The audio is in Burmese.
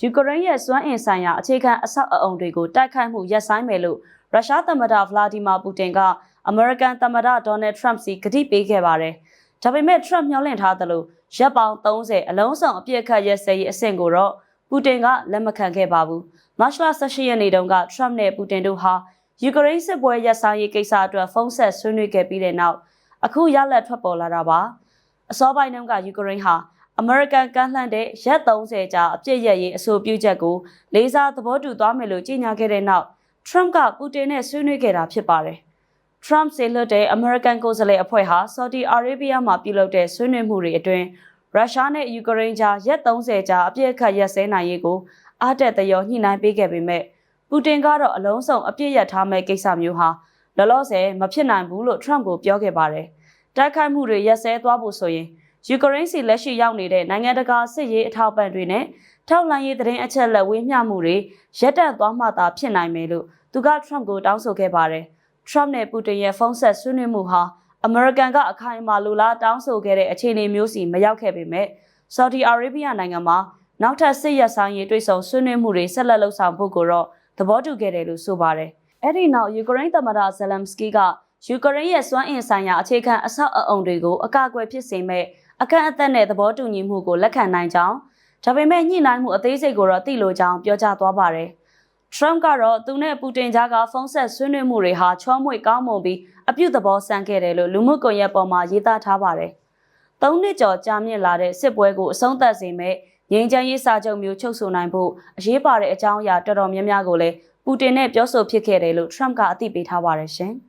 ယူကရိန်းရဲ့စွမ်းအင်ဆိုင်ရာအခြေခံအဆောက်အအုံတွေကိုတိုက်ခိုက်မှုရပ်ဆိုင်းမယ်လို့ရုရှားသမ္မတဗလာဒီမာပူတင်ကအမေရိကန်သမ္မတဒေါ်နယ်ထရမ့်စီကတိပေးခဲ့ပါတယ်။ဒါပေမဲ့ထရမ့်မျှော်လင့်ထားသလိုရပ်ပေါင်း30အလုံးစုံအပြည့်အခတ်ရက်စဲရေးအဆင့်ကိုတော့ပူတင်ကလက်မခံခဲ့ပါဘူး။မတ်လ18ရက်နေ့တုန်းကထရမ့်နဲ့ပူတင်တို့ဟာယူကရိန်းစစ်ပွဲရပ်ဆိုင်းရေးကိစ္စအတွက်ဖုန်းဆက်ဆွေးနွေးခဲ့ပြီးတဲ့နောက်အခုရလက်ထွက်ပေါ်လာတာပါ။အစောပိုင်းတုန်းကယူကရိန်းဟာ အမေရိကန်ကမ်းလှမ်းတဲ့ရက်30ကြာအပြည့်ရရေးအဆိုပြုချက်ကိုလေးစားသဘောတူသွားမယ်လို့ကြေညာခဲ့တဲ့နောက်ထရမ့်ကပူတင်နဲ့ဆွေးနွေးခဲ့တာဖြစ်ပါတယ်။ Trump ဆေလွတ်တဲ့အမေရိကန်ကိုယ်စားလှယ်အဖွဲ့ဟာ Saudi Arabia မှာပြုလုပ်တဲ့ဆွေးနွေးမှုတွေအတွင်းရုရှားနဲ့ယူကရိန်းကြားရက်30ကြာအပြည့်အခတ်ရက်စဲနိုင်ရေးကိုအားတက်သရောညှိနှိုင်းပေးခဲ့ပေမဲ့ပူတင်ကတော့အလုံးစုံအပြည့်ရထားမဲ့ကိစ္စမျိုးဟာလောလောဆယ်မဖြစ်နိုင်ဘူးလို့ Trump ကိုပြောခဲ့ပါတယ်။တိုက်ခိုက်မှုတွေရက်စဲသွားဖို့ဆိုရင် ယူကရိန်းစီလက်ရှိရောက်နေတဲ့နိုင်ငံတကာစစ်ရေးအထောက်ပံ့တွေနဲ့ထောက်လှမ်းရေးသတင်းအချက်အလက်ဝေမျှမှုတွေရပ်တန့်သွားမှသာဖြစ်နိုင်မယ်လို့သူက Trump ကိုတောင်းဆိုခဲ့ပါတယ်။ Trump နဲ့ပူတင်ရဲ့ဖုန်းဆက်ဆွေးနွေးမှုဟာအမေရိကန်ကအခိုင်အမာလူလားတောင်းဆိုခဲ့တဲ့အခြေအနေမျိုးစီမရောက်ခဲ့ပေမဲ့ Saudi Arabia နိုင်ငံမှာနောက်ထပ်စစ်ရပ်ဆိုင်ရေးတွေ့ဆုံဆွေးနွေးမှုတွေဆက်လက်လှုပ်ဆောင်ဖို့ကိုတော့သဘောတူခဲ့တယ်လို့ဆိုပါတယ်။အဲ့ဒီနောက်ယူကရိန်းသမ္မတဇလမ်စကီကယူကရိန်းရဲ့စွမ်းအင်ဆိုင်ရာအခြေခံအဆောက်အအုံတွေကိုအကာအကွယ်ဖြစ်စေမဲ့ အခန့်အသတ်နဲ့သဘောတူညီမှုကိုလက်ခံနိုင်ကြောင်းဒါပေမဲ့ညှိနှိုင်းမှုအသေးစိတ်ကိုတော့သိလိုကြောင်းပြောကြားသွားပါတယ်။ Trump ကတော့သူနဲ့ပူတင်ကြားကဖုန်းဆက်ဆွေးနွေးမှုတွေဟာချောမွေ့ကောင်းမွန်ပြီးအပြုသဘောဆန်းခဲ့တယ်လို့လူမှုကွန်ရက်ပေါ်မှာရေးသားထားပါတယ်။သုံးနှစ်ကျော်ကြာမြင့်လာတဲ့စစ်ပွဲကိုအဆုံးသတ်စေမဲ့ငြိမ်းချမ်းရေးစာချုပ်မျိုးချုပ်ဆိုနိုင်ဖို့အရေးပါတဲ့အကြောင်းအရာတော်တော်များများကိုလည်းပူတင်နဲ့ပြောဆိုဖြစ်ခဲ့တယ်လို့ Trump ကအသိပေးထားပါတယ်ရှင်။